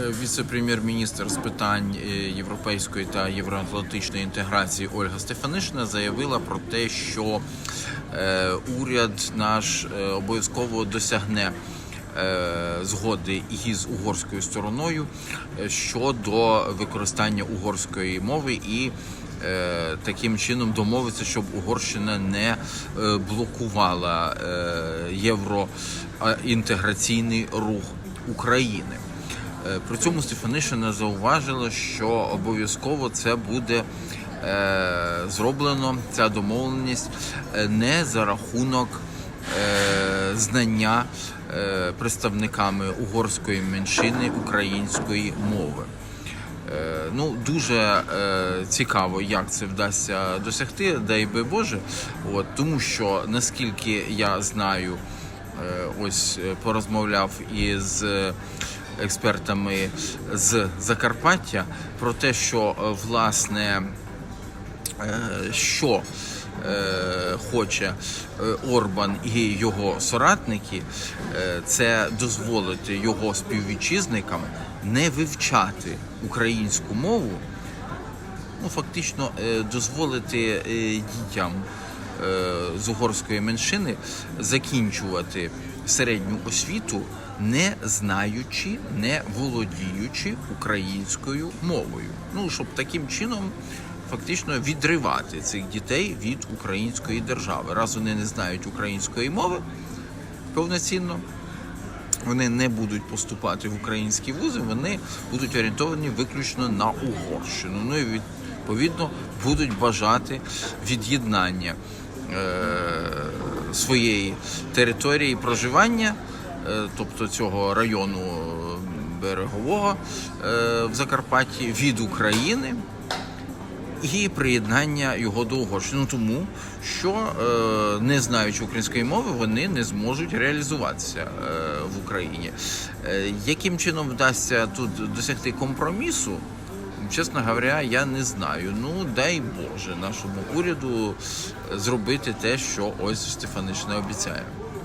Е, Віце-прем'єр-міністр з питань е, європейської та євроатлантичної інтеграції Ольга Стефанишина заявила про те, що е, уряд наш обов'язково досягне згоди із угорською стороною щодо використання угорської мови і таким чином домовиться, щоб Угорщина не блокувала євроінтеграційний рух України. Е, При цьому Стефанишина зауважила, що обов'язково це буде е, зроблено ця домовленість е, не за рахунок знання представниками угорської меншини української мови. Ну, дуже е, цікаво, як це вдасться досягти, дай би Боже. От, тому що наскільки я знаю, е, ось порозмовляв із експертами з Закарпаття про те, що е, власне е, що е, хоче Орбан і його соратники, це дозволити його співвітчизникам не вивчати українську мову, ну фактично дозволити дітям з угорської меншини закінчувати середню освіту, не знаючи, не володіючи українською мовою. Ну щоб таким чином фактично відривати цих дітей від української держави. Раз вони не знають української мови повноцінно. Вони не будуть поступати в українські вузи, вони будуть орієнтовані виключно на Угорщину. Ну і відповідно будуть бажати від'єднання е, своєї території проживання, е, тобто цього району берегового е, в Закарпатті від України і приєднання його до Угорщини. Ну, тому що, е, не знаючи української мови, вони не зможуть реалізуватися е, в Україні. Е, яким чином вдасться тут досягти компромісу? Чесно говоря, я не знаю. Ну дай Боже нашому уряду зробити те, що ось Стефанишина обіцяє.